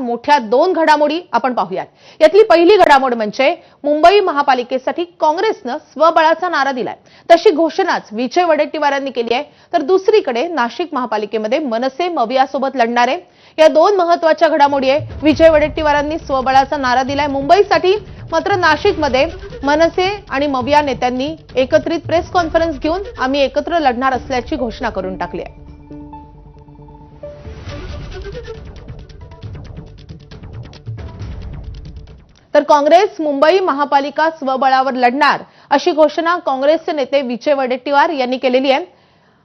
मोठ्या दोन घडामोडी आपण पाहूयात. यातली पहिली घडामोड म्हणजे मुंबई महापालिकेसाठी काँग्रेसनं स्वबळाचा नारा दिलाय. तशी घोषणाच विजय वडेट्टीवारांनी केली आहे. तर दुसरीकडे नाशिक महापालिकेमध्ये मनसे मवियासोबत लढणारे या दोन महत्त्वाच्या घडामोडी आहे विजय वडेट्टीवारांनी स्वबळाचा नारा दिलाय मुंबईसाठी. मात्र नाशिकमध्ये मनसे आणि मविया नेत्यांनी एकत्रित प्रेस कॉन्फरन्स घेऊन आम्ही एकत्र लढणार असल्याची घोषणा करून टाकली आहे. तर काँग्रेस मुंबई महापालिका स्वबळावर लढणार अशी घोषणा काँग्रेसचे नेते विजय वडेट्टीवार यांनी केलेली आहे.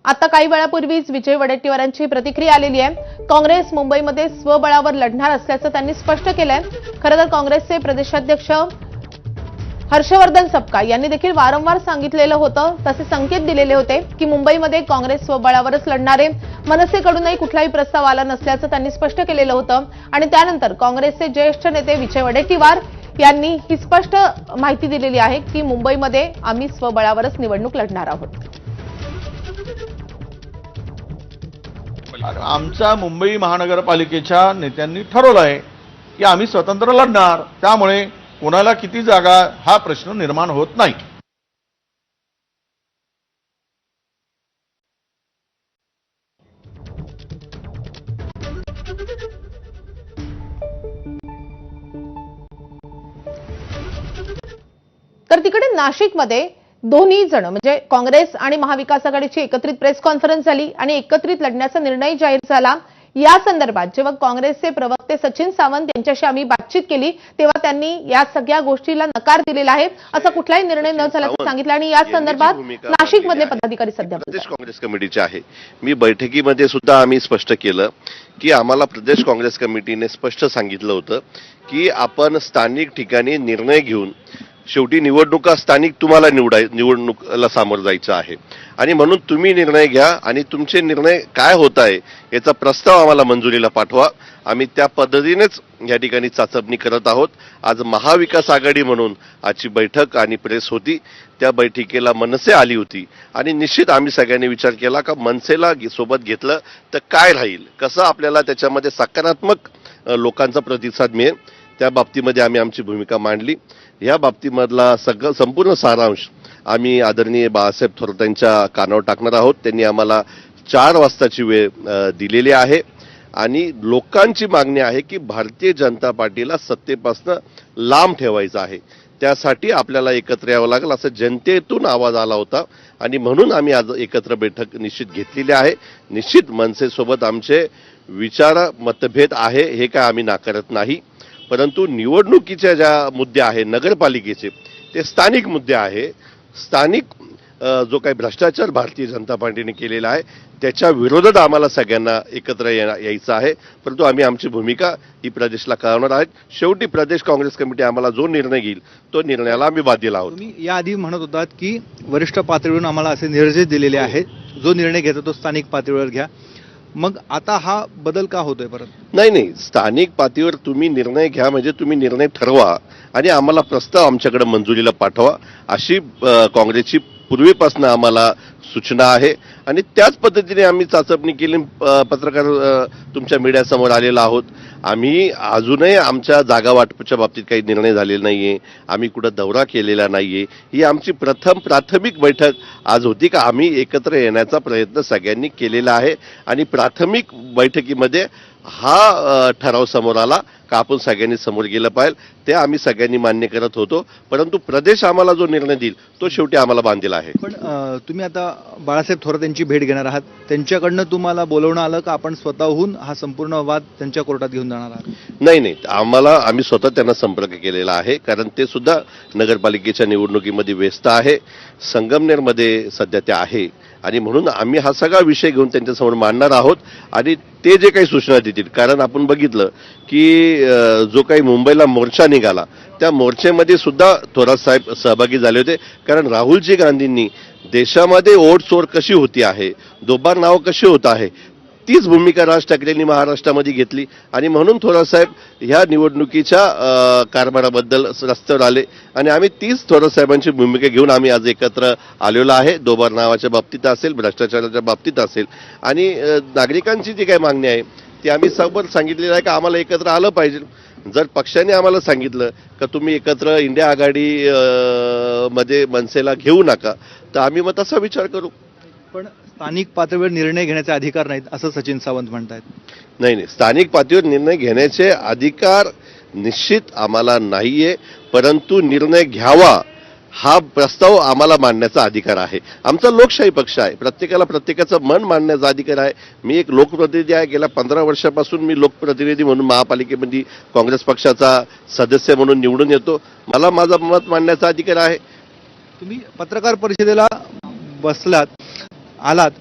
आता काही वेळापूर्वीच विजय वडेट्टीवारांची प्रतिक्रिया आलेली आहे. काँग्रेस मुंबईमध्ये स्वबळावर लढणार असल्याचं त्यांनी स्पष्ट केलंय. खरं तर काँग्रेसचे प्रदेशाध्यक्ष हर्षवर्धन सपकाळ यांनी देखील वारंवार सांगितलेलं होतं तसे संकेत दिलेले होते की मुंबईमध्ये काँग्रेस स्वबळावरच लढणारे मनसेकडूनही कुठलाही प्रस्ताव आला नसल्याचं त्यांनी स्पष्ट केलेलं होतं आणि त्यानंतर काँग्रेसचे ज्येष्ठ नेते विजय वडेट्टीवार यांनी ही स्पष्ट माहिती दिलेली आहे की मुंबईमध्ये आम्ही स्वबळावरच निवडणूक लढणार आहोत. आमच्या मुंबई महानगरपालिकेच्या नेत्यांनी ठरवलं आहे की आम्ही स्वतंत्र लढणार. त्यामुळे कोणाला किती जागा हा प्रश्न निर्माण होत नाही. तर तिकडे नाशिकमध्ये दोन्ही जण म्हणजे काँग्रेस आणि महाविकास आघाडीची एकत्रित प्रेस कॉन्फरन्स झाली आणि एकत्रित लढण्याचा निर्णय जाहीर झाला. या संदर्भात जेव्हा काँग्रेसचे प्रवक्ते सचिन सावंत यांच्याशी आम्ही बातचीत केली तेव्हा त्यांनी या सगळ्या गोष्टीला नकार दिलेला आहे. असा कुठलाही निर्णय न झाल्याचं सांगितलं आणि या संदर्भात नाशिकमधले पदाधिकारी सध्या प्रदेश काँग्रेस कमिटीचे आहे. मी बैठकीमध्ये सुद्धा आम्ही स्पष्ट केलं की आम्हाला प्रदेश काँग्रेस कमिटीने स्पष्ट सांगितलं होतं की आपण स्थानिक ठिकाणी निर्णय घेऊन शेवटी निवडणुका स्थानिक तुम्हाला निवडाय निवडणुकीला सामोरं जायचं आहे. आणि म्हणून तुम्ही निर्णय घ्या आणि तुमचे निर्णय काय होत आहे याचा प्रस्ताव आम्हाला मंजुरीला पाठवा. आम्ही त्या पद्धतीनेच या ठिकाणी चाचपणी करत आहोत. आज महाविकास आघाडी म्हणून आजची बैठक आणि प्रेस होती. त्या बैठकीला मनसे आली होती. आणि निश्चित आम्ही सगळ्यांनी विचार केला का मनसेला सोबत घेतलं तर काय राहील? कसं आपल्याला त्याच्यामध्ये सकारात्मक लोकांचा प्रतिसाद मिळेल? त्या बाबतीमध्ये आम्ही आमची भूमिका मांडली. या बाबतीमधला सगळं संपूर्ण सारांश आम्ही आदरणीय बाळासाहेब थोरात यांच्या कानावर टाकणार आहोत. त्यांनी आम्हाला चार वाजताची वेळ दिलेली आहे. आणि लोकांची मागणी आहे की भारतीय जनता पार्टीला सत्तेपासून लांब ठेवायचं आहे. त्यासाठी आपल्याला एकत्र यावं लागेल असं जनतेतून आवाज आला होता. आणि म्हणून आम्ही आज एकत्र बैठक निश्चित घेतलेली आहे. निश्चित मनसेसोबत आमचे विचार मतभेद आहे हे काय आम्ही नाकारत नाही. परंतु निवडणुकीच्या ज्या मुद्दे आहे नगरपालिकेचे ते स्थानिक मुद्दे आहे. स्थानिक जो काही भ्रष्टाचार भारतीय जनता पार्टीने केलेला आहे त्याच्या विरोधात आम्हाला सगळ्यांना एकत्र यायचं आहे. परंतु आम्ही आमची भूमिका ही प्रदेशला कळवणार आहेत. शेवटी प्रदेश काँग्रेस कमिटी आम्हाला जो निर्णय घेईल तो निर्णयाला आम्ही बांधील आहोत तुम्ही याआधी म्हणत होतात की वरिष्ठ पातळीवरून आम्हाला असे निर्देश दिलेले आहेत. जो निर्णय घेतो तो स्थानिक पातळीवर घ्या. मग आता हा बदल का होतोय परत? नाही नाही. स्थानिक पातळीवर तुम्ही निर्णय घ्या म्हणजे तुम्ही निर्णय ठरवा आणि आम्हाला प्रस्ताव आमच्याकडे मंजुरीला पाठवा. अशी काँग्रेसची पूर्वीपासून आम्हाला सूचना आहे. आणि त्याच पद्धतीने आम्ही चाचपणी केली पत्रकार तुमच्या मीडियासमोर आलेला आहोत. आम्ही अजूनही आमच्या जागा वाटपाच्या बाबतीत काही निर्णय झालेला आहे आम्ही कुठं दौरा केलेला नाही आहे ही आमची प्रथम प्राथमिक बैठक आज होती का आम्ही एकत्र येण्याचा प्रयत्न सगळ्यांनी केलेला आहे. आणि प्राथमिक बैठकीमध्ये हा ठराव समोर आला का आपण सगळ्यांनी समोर गेलं पाहिजे ते आम्ही सगळ्यांनी मान्य करत होतो. परंतु प्रदेश आम्हाला जो निर्णय देईल तो शेवटी आम्हाला बांधील आहे. पण तुम्ही आता बाळासाहेब थोरात यांची भेट घेणार आहात. त्यांच्याकडनं तुम्हाला बोलवणं आलं का? आपण स्वतःहून हा संपूर्ण वाद त्यांच्या कोर्टात घेऊन जाणार आहात. नाही नाही. आम्हाला आम्ही स्वतः त्यांना संपर्क केलेला आहे. कारण ते सुद्धा नगरपालिकेच्या निवडणुकीमध्ये व्यस्त आहे. संगमनेरमध्ये सध्या ते आहे. आणि म्हणून आम्ही हा सगळा विषय घेऊन त्यांच्यासमोर मांडणार आहोत. आणि ते जे काही सूचना देतील कारण आपण बघितलं की जो काही मुंबईला मोर्चा निघाला त्या मोर्चेमध्ये सुद्धा थोरात साहेब सहभागी झाले होते. कारण राहुलजी गांधींनी देशामध्ये ओढ चोर कशी होती आहे दोबार नाव कशी होत आहे तीच भूमिका राज ठाकरेंनी महाराष्ट्रामध्ये घेतली. आणि म्हणून थोरासाहेब ह्या निवडणुकीच्या कारभाराबद्दल रस्त्यावर आले. आणि आम्ही तीच थोरासाहेबांची भूमिका घेऊन आम्ही आज एकत्र आलेलो आहे. दोबार नावाच्या बाबतीत असेल भ्रष्टाचाराच्या बाबतीत असेल. आणि नागरिकांची जी काही मागणी आहे ती आम्ही समोर सांगितलेलं आहे का आम्हाला एकत्र आलं पाहिजे. जर पक्षाने आम्हाला सांगितलं का तुम्ही एकत्र इंडिया आघाडी मध्ये मनसेला घेऊ नका तर आम्ही मग तसा विचार करू. पण स्थानिक पातळीवर निर्णय घेण्याचे अधिकार नाहीत असं सचिन सावंत म्हणतायत. नाही नाही. स्थानिक पातळीवर निर्णय घेण्याचे अधिकार निश्चित आम्हाला नाहीये परंतु निर्णय घ्यावा हा प्रस्ताव आम्हाला मांडण्याचा अधिकार आहे. आमचा लोकशाही पक्ष आहे. प्रत्येकाला प्रत्येकाचं मन मांडण्याचा अधिकार आहे. मी एक लोकप्रतिनिधी आहे. गेल्या पंधरा वर्षापासून मी लोकप्रतिनिधी म्हणून महापालिकेमध्ये काँग्रेस पक्षाचा सदस्य म्हणून निवडून येतो. मला माझा मत मांडण्याचा अधिकार आहे. तुम्ही पत्रकार परिषदेला बसलात. आलात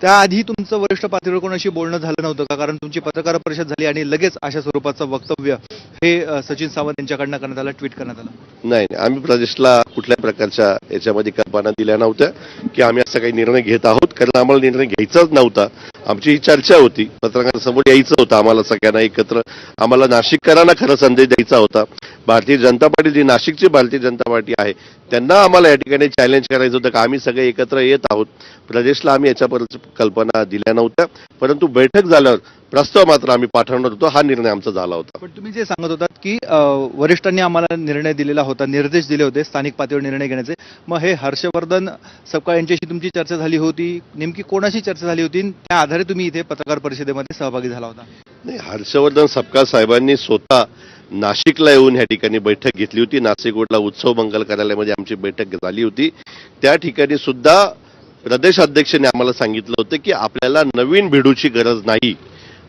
त्याआधी तुमचं वरिष्ठ पातळीवर कोणाशी बोलणं झालं नव्हतं का? कारण तुमची पत्रकार परिषद झाली आणि लगेच अशा स्वरूपाचं वक्तव्य हे सचिन सावंत यांच्याकडनं करण्यात आलं ट्विट करण्यात आलं. नाही नाही. आम्ही प्रदेशला कुठल्या प्रकारच्या याच्यामध्ये कल्पना दिल्या नव्हत्या की आम्ही असा काही निर्णय घेत आहोत. कारण आम्हाला निर्णय घ्यायचाच नव्हता. आमची ही चर्चा होती. पत्रकारांसमोर यायचं होतं आम्हाला सगळ्यांना एकत्र. आम्हाला नाशिककरांना खरा संदेश द्यायचा होता. भारतीय जनता पार्टी जी नाशिकची भारतीय जनता पार्टी आहे त्यांना आम्हाला या ठिकाणी चॅलेंज करायचं होतं का? आम्ही सगळे एकत्र येत आहोत. प्रदेशला आम्ही याच्यापर्यंत कल्पना दिल्या नव्हत्या. परंतु बैठक झाल्यावर प्रस्ताव मात्र आम्ही पाठवणार होतो. हा निर्णय आमचा झाला होता. पण तुम्ही जे सांगत होतात की वरिष्ठांनी आम्हाला निर्णय दिलेला होता निर्देश दिले होते स्थानिक पातळीवर निर्णय घेण्याचे. मग हे हर्षवर्धन सपकाळ यांच्याशी तुमची चर्चा झाली होती. नेमकी कोणाशी चर्चा झाली होती? त्या आधारे तुम्ही इथे पत्रकार परिषदेमध्ये सहभागी झाला होता. नाही हर्षवर्धन सपकाळ साहेबांनी स्वतः नाशिकला येऊन ह्या ठिकाणी बैठक घेतली होती. नाशिक रोडला उत्सव मंगल कार्यालयामध्ये आमची बैठक झाली होती. त्या ठिकाणी सुद्धा प्रदेश अध्यक्षांनी आम्हाला सांगितलं होतं की आपल्याला नवीन भिडूची गरज नाही.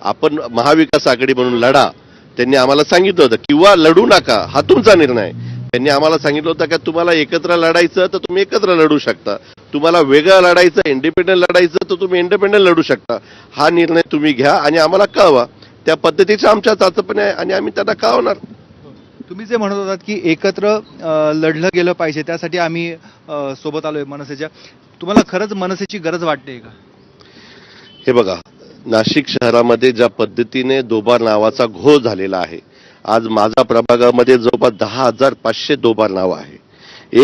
आपण महाविकास आघाडी म्हणून लढा त्यांनी आम्हाला सांगितलं होतं. किंवा लढू नका हा तुमचा निर्णय. त्यांनी आम्हाला सांगितलं होतं की तुम्हाला एकत्र लढायचं तर तुम्ही एकत्र लढू शकता. तुम्हाला वेगळं लढायचं इंडिपेंडंट लढायचं तर तुम्ही इंडिपेंडंट लढू शकता. हा निर्णय तुम्ही घ्या आणि आम्हाला कळवा. त्या पद्धतीचं आमच्या चाचपणे आहे आणि आम्ही त्यांना कळवणार. तुम्ही जे म्हणत होतात की एकत्र लढलं गेलं पाहिजे त्यासाठी आम्ही सोबत आलोय मनसेच्या. तुम्हाला खरंच मनसेची गरज वाटते का? हे बघा नाशिक शहरामध्ये ज्या पद्धतीने दोबार नावाचा घोळ झालेला आहे आज माझा प्रभागामध्ये जवळपास दहा हजार पाचशे दोबार नाव आहे.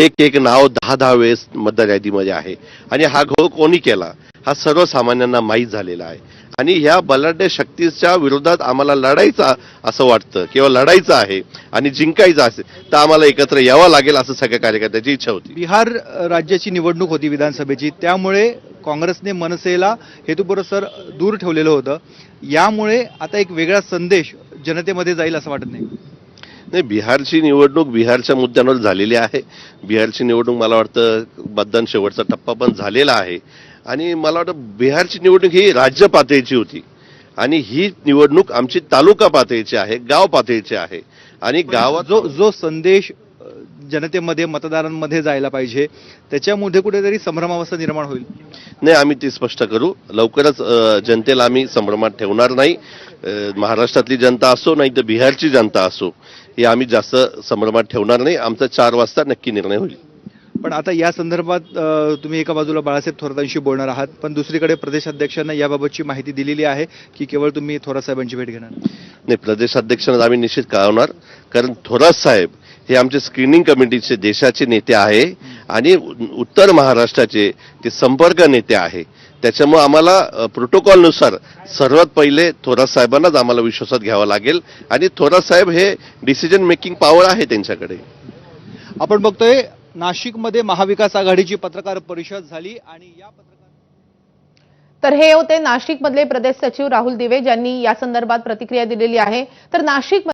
एक एक नाव दहा दहा वेळेस मतदार यादीमध्ये आहे. आणि हा घोळ कोणी केला हा सर्वसामान्यांना माहीत झालेला आहे. आणि ह्या बलाढ्य शक्तीच्या विरोधात आम्हाला लढायचा असं वाटतं किंवा लढायचं आहे आणि जिंकायचं असेल तर आम्हाला एकत्र यावं लागेल असं सगळ्या कार्यकर्त्याची इच्छा होती. बिहार राज्याची निवडणूक होती विधानसभेची त्यामुळे काँग्रेसने मनसेला हेतुपुरस्सर दूर ठेवलेलं होतं. यामुळे आता एक वेगळा संदेश जनतेमध्ये जाईल असं वाटत नाही. नाही बिहारची निवडणूक बिहारच्या मुद्द्यांवर झालेली आहे. बिहारची निवडणूक मला वाटतं मतदान शेवटचा टप्पा पण झालेला आहे. आणि मला वाटतं बिहारची निवडणूक ही राज्य पातळीची होती. आणि ही निवडणूक आमची तालुका पातळीची आहे गाव पातळीची आहे. आणि गावात जो जो संदेश जनतेमध्ये मतदारांमध्ये जायला पाहिजे. त्याच्यामध्ये कुठेतरी संभ्रमावस्था निर्माण होईल. नाही आम्ही ते स्पष्ट करू. लवकरच जनतेला आम्ही संभ्रमात ठेवणार नाही. महाराष्ट्रातली जनता असो नाही तर बिहारची जनता असो हे आम्ही जास्त संभ्रमात ठेवणार नाही. आमचा चार वाजता नक्की निर्णय होईल. पण आता या संदर्भात तुम्ही एका बाजूला बाळासाहेब थोरातांशी बोलणार आहात पण दुसरीकडे प्रदेशाध्यक्षांना याबाबतची माहिती दिलेली आहे की केवळ तुम्ही थोरात साहेबांची भेट घेणार. नाही प्रदेशाध्यक्षांना आम्ही निश्चित कळवणार. कारण थोरात साहेब हे आमचे स्क्रीनिंग कमिटीचे देशाचे नेते आहे आणि उत्तर महाराष्ट्राचे ते संपर्क नेते आहे. त्याच्यामुळे आम्हाला प्रोटोकॉलनुसार सर्वात पहिले थोरात साहेबांनाच आम्हाला विश्वासात घ्यावं लागेल आणि थोरात साहेब हे डिसिजन मेकिंग पॉवर आहे त्यांच्याकडे. आपण बघतोय नाशिकमध्ये महाविकास आघाडीची पत्रकार परिषद झाली आणि या पत्रकार तर हे होते नाशिकमधले प्रदेश सचिव राहुल दिवे ज्यांनी या संदर्भात प्रतिक्रिया दिलेली आहे. तर नाशिक